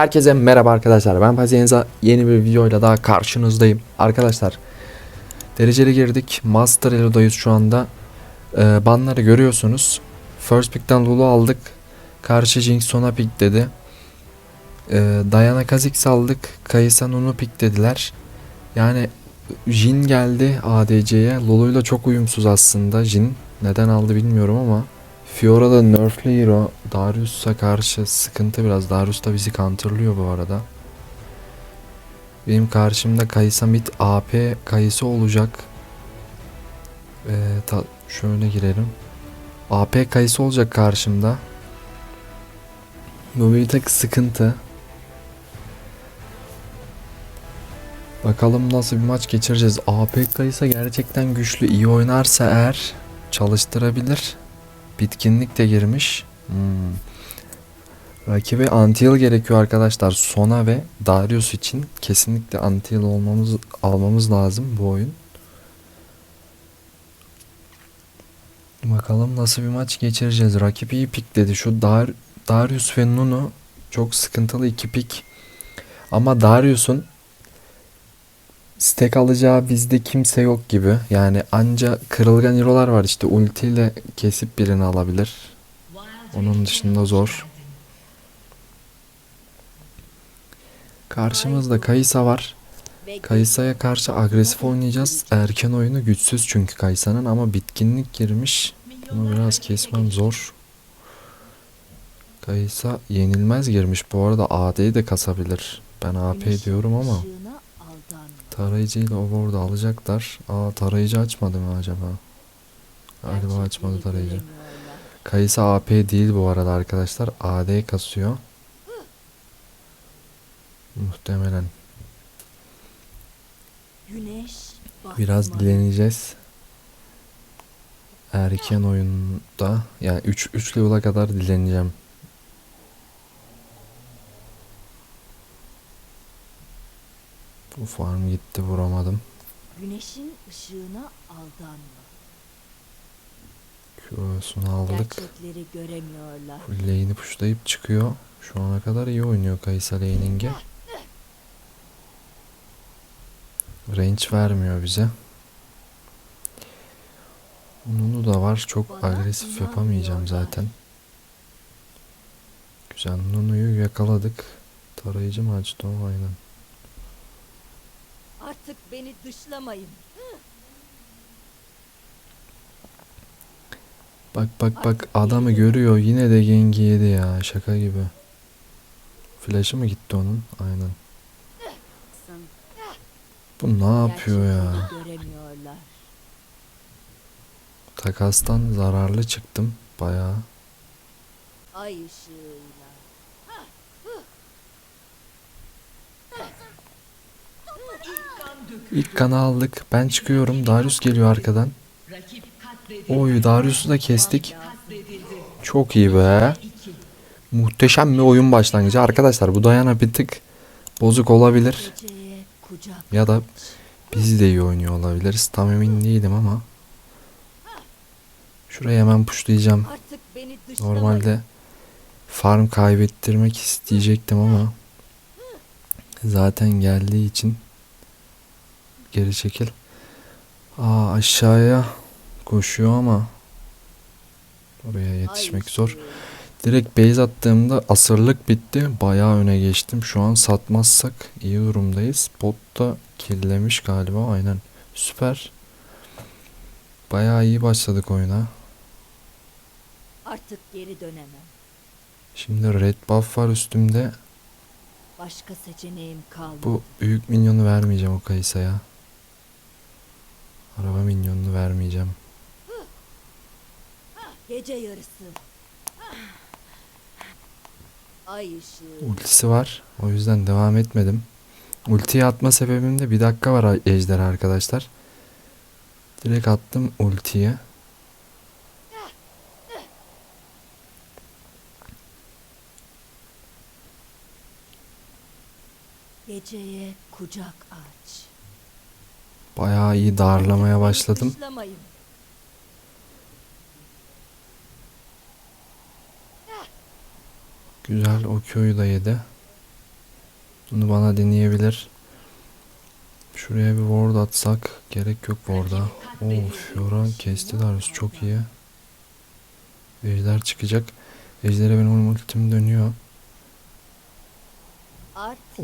Herkese merhaba arkadaşlar. Ben Pazienza yeni bir videoyla daha karşınızdayım. Arkadaşlar dereceli girdik. Master Elo'dayız şu anda. Ee, banları görüyorsunuz. First pick'ten Lulu aldık. Karşı Jinx sona pick dedi. Ee, Diana Kha'Zix aldık. Kaysa Nunu pick dediler. Yani Jin geldi ADC'ye. Lulu'yla çok uyumsuz aslında Jin. Neden aldı bilmiyorum ama. Fiora da nerfli hero. Darius'a karşı sıkıntı biraz. Darius da bizi counterlıyor bu arada. Benim karşımda Kaysa mid AP Kayısı olacak. Ee, ta- şöyle girelim. AP Kayısı olacak karşımda. Bu bir tek sıkıntı. Bakalım nasıl bir maç geçireceğiz. AP Kayısa gerçekten güçlü. iyi oynarsa eğer çalıştırabilir. Bitkinlik de girmiş. Hmm. Rakibe Antil gerekiyor arkadaşlar. Sona ve Darius için kesinlikle Antil olmamız almamız lazım bu oyun. Bakalım nasıl bir maç geçireceğiz. Rakip iyi pik dedi. Şu Dar Darius ve Nunu çok sıkıntılı iki pik. Ama Darius'un Stack alacağı bizde kimse yok gibi. Yani anca kırılgan hero'lar var işte ultiyle kesip birini alabilir. Onun dışında zor. Karşımızda Kaysa var. Kayısa'ya karşı agresif oynayacağız. Erken oyunu güçsüz çünkü Kaysa'nın ama bitkinlik girmiş. Bunu biraz kesmem zor. Kaysa yenilmez girmiş. Bu arada AD'yi de kasabilir. Ben AP diyorum ama. Tarayıcıyla o board'u alacaklar. Aa tarayıcı açmadı mı acaba? Galiba açmadı tarayıcı. Kayısı AP değil bu arada arkadaşlar. AD kasıyor. Muhtemelen. Biraz dileneceğiz. Erken oyunda yani 3 3 level'a kadar dileneceğim. Bu farm gitti vuramadım. Güneşin ışığına aldanma. Q'sunu aldık. Gerçekleri göremiyorlar. Lane'i pushlayıp çıkıyor. Şu ana kadar iyi oynuyor Kaysa laning'e. Range vermiyor bize. Nunu da var. Çok Bana agresif yapamayacağım zaten. Güzel. Nunu'yu yakaladık. Tarayıcı mı açtı o? Aynen. Artık beni dışlamayın. Bak bak bak adamı görüyor. Yine de gengi yedi ya. Şaka gibi. Flash'ı mı gitti onun? Aynen. Bu ne yapıyor ya? Takastan zararlı çıktım bayağı. Ay ışığıyla. İlk kanı aldık. Ben çıkıyorum. Darius geliyor arkadan. Oy Darius'u da kestik. Çok iyi be. Muhteşem bir oyun başlangıcı. Arkadaşlar bu Dayana bir tık bozuk olabilir. Ya da biz de iyi oynuyor olabiliriz. Tam emin değilim ama. Şuraya hemen dışlamayın. Normalde farm kaybettirmek isteyecektim ama zaten geldiği için geri çekil. Aa aşağıya koşuyor ama oraya Ay yetişmek zor. Direkt base attığımda asırlık bitti. Bayağı öne geçtim. Şu an satmazsak iyi durumdayız. Bot da kirlemiş galiba. Aynen. Süper. Bayağı iyi başladık oyuna. Artık geri dönemem. Şimdi red buff var üstümde. Başka seçeneğim kalmadı. Bu büyük minyonu vermeyeceğim o Kayısa'ya. Araba minyonunu vermeyeceğim. Gece yarısı. Ay ışığı. Ultisi var. O yüzden devam etmedim. Ultiyi atma sebebim de bir dakika var ejder arkadaşlar. Direkt attım ultiye. Geceye kucak aç. Bayağı iyi darlamaya başladım. Güzel o Q'yu da yedi. Bunu bana deneyebilir. Şuraya bir ward atsak gerek yok ward'a. Oo Fiora kesti Darius çok iyi. Ejder çıkacak. Ejder'e benim ultim dönüyor.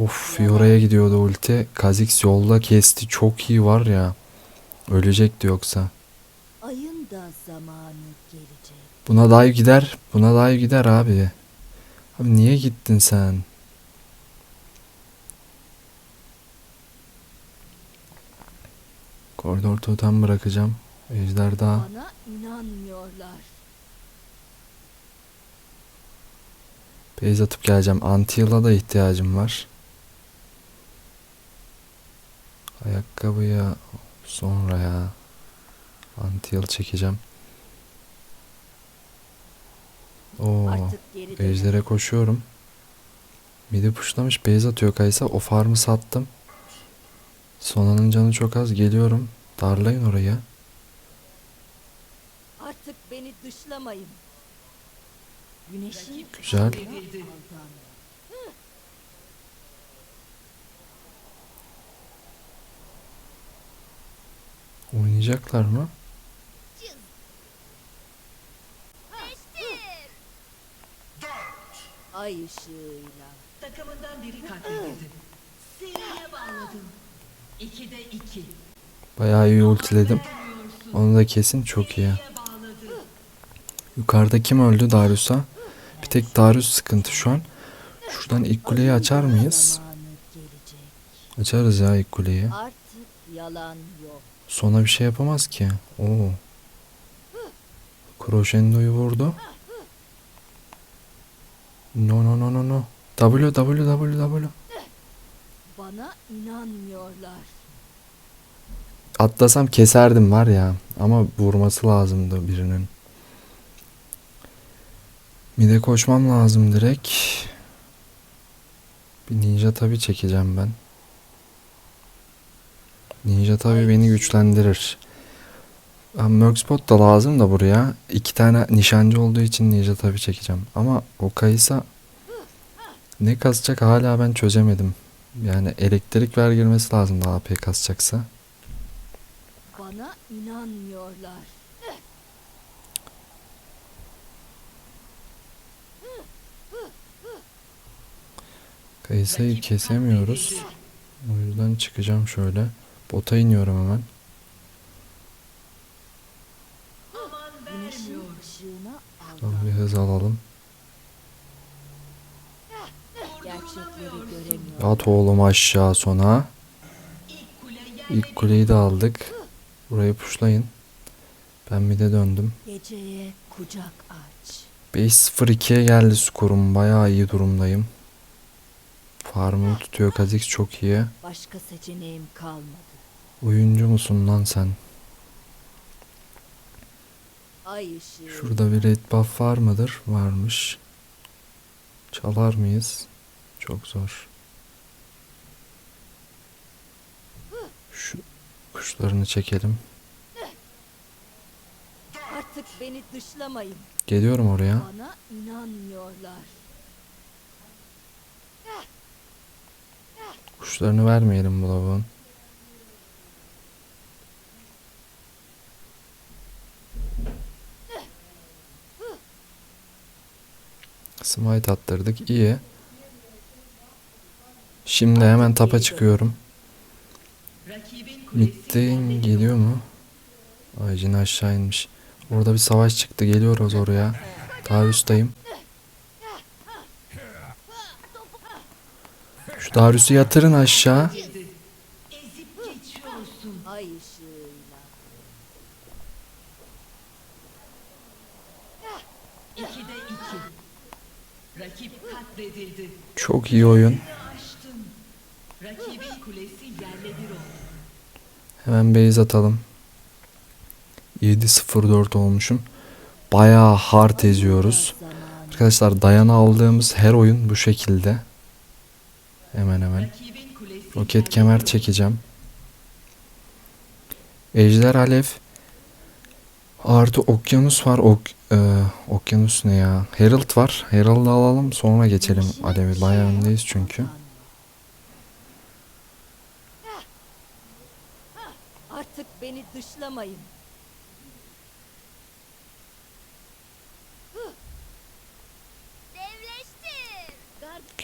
Of Fiora'ya gidiyordu ulti. Kha'Zix yolda kesti. Çok iyi var ya. Ölecekti yoksa. Ayın da zamanı gelecek. Buna dive gider. Buna dive gider abi. Abi niye gittin sen? Koridor totem bırakacağım. Ejder daha. Bana inanmıyorlar. Base atıp geleceğim. Anti-heal'a da ihtiyacım var. Ayakkabıya sonra ya. Anti-heal çekeceğim. Oo. Ejder'e koşuyorum. Midi puşlamış base atıyor Kaysa. O farmı sattım. Sonanın canı çok az. Geliyorum. Darlayın orayı. Artık beni dışlamayın. Güneşin Güzel. Oynayacaklar mı? Ay ışığıyla. Takımından biri katledildi. Seriye bağladım. İkide iki. Bayağı iyi ultiledim. Onu da kesin çok iyi. Yukarıda kim öldü Darius'a? Bir tek Darius sıkıntı şu an. Şuradan ilk kuleyi açar mıyız? Açarız ya ilk kuleyi. Sona bir şey yapamaz ki. Oo. Crescendo'yu vurdu. No no no no no. W W W W. Bana inanmıyorlar. Atlasam keserdim var ya. Ama vurması lazımdı birinin. Mide koşmam lazım direkt. Bir ninja tabi çekeceğim ben. Ninja tabi beni güçlendirir. Merkspot da lazım da buraya. İki tane nişancı olduğu için ninja tabi çekeceğim. Ama o Kaysa ne kasacak hala ben çözemedim. Yani elektrik ver girmesi lazım daha AP kasacaksa. Bana inanmıyorlar. Kayısayı kesemiyoruz. O yüzden çıkacağım şöyle. Bota iniyorum hemen. Tamam, bir hız alalım. At oğlum aşağı sona. İlk kuleyi de aldık. Burayı puşlayın. Ben bir de döndüm. Geceye kucak aç. 5-0-2'ye geldi skorum. Bayağı iyi durumdayım. Farmı tutuyor Kha'Zix çok iyi. Başka seçeneğim kalmadı. Oyuncu musun lan sen? Ay ışığı. Şurada bir red buff var mıdır? Varmış. Çalar mıyız? Çok zor. Şu kuşlarını çekelim. Artık beni dışlamayın. Geliyorum oraya. Bana inanmıyorlar. Kuşlarını vermeyelim bu lavuğun. Smite attırdık. iyi. Şimdi hemen tapa çıkıyorum. Mid'den geliyor mu? Ay Jin aşağı inmiş. Orada bir savaş çıktı. Geliyoruz oraya. Darius'tayım. Şu Darius'u yatırın aşağı. Çok iyi oyun. Hemen base atalım. 7-0-4 olmuşum. Bayağı hard eziyoruz. Arkadaşlar dayana aldığımız her oyun bu şekilde. Hemen hemen. Roket kemer çekeceğim. Ejder alev. Artı okyanus var. Ok, e, okyanus ne ya? Herald var. Herald'ı alalım sonra geçelim alevi. Bayağı öndeyiz çünkü. Artık beni dışlamayın.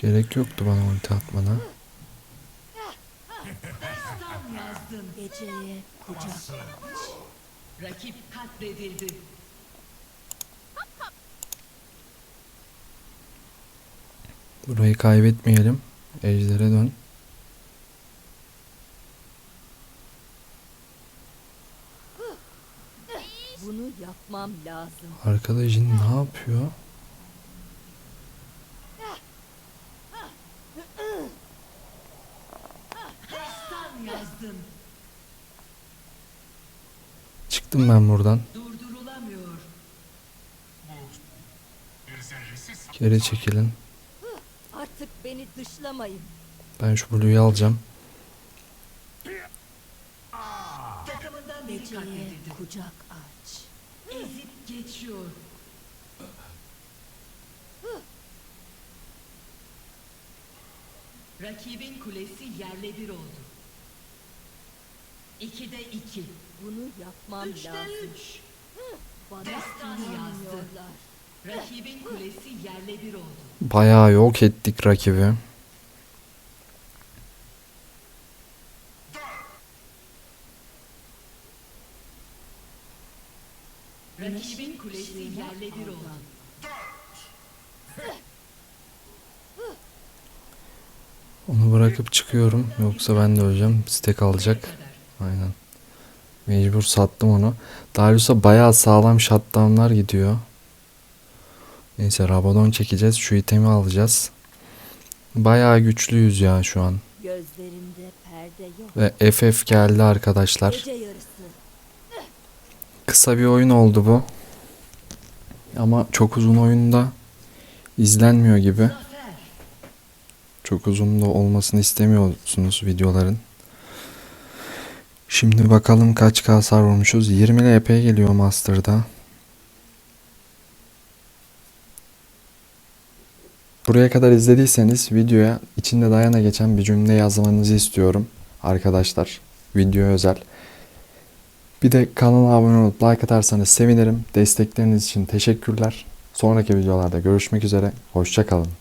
Gerek yoktu bana ulti atmana. Rakip katledildi. Burayı kaybetmeyelim. Ejder'e dön. Bunu yapmam lazım. Arkadaşın ne yapıyor? Destan yazdın. Çıktım ben buradan. Durdurulamıyor. Geri çekilin. Artık beni dışlamayın. Ben şu Blue'yu alacağım. Takımından biri Geceye katledildi. kucak aç. Ezip geçiyor. Rakibin kulesi yerle bir oldu. İkide iki. Bunu yapmam Üçte lazım. üç. Bana Destan yazdı. Rakibin kulesi yerle bir oldu. Bayağı yok ettik rakibi. Rakibin kulesi yerle bir oldu. Onu bırakıp çıkıyorum. Yoksa ben de öleceğim. Stek alacak. Aynen. Mecbur sattım onu. Darius'a bayağı sağlam shutdownlar gidiyor. Neyse Rabadon çekeceğiz. Şu itemi alacağız. Bayağı güçlüyüz ya şu an. Gözlerimde perde yok. Ve FF geldi arkadaşlar. Kısa bir oyun oldu bu. Ama çok uzun oyunda izlenmiyor gibi. Çok uzun da olmasını istemiyorsunuz videoların. Şimdi bakalım kaç k hasar vurmuşuz. 20 LP geliyor Master'da. Buraya kadar izlediyseniz videoya içinde dayana geçen bir cümle yazmanızı istiyorum arkadaşlar. Video özel. Bir de kanala abone olup like atarsanız sevinirim. Destekleriniz için teşekkürler. Sonraki videolarda görüşmek üzere. Hoşçakalın.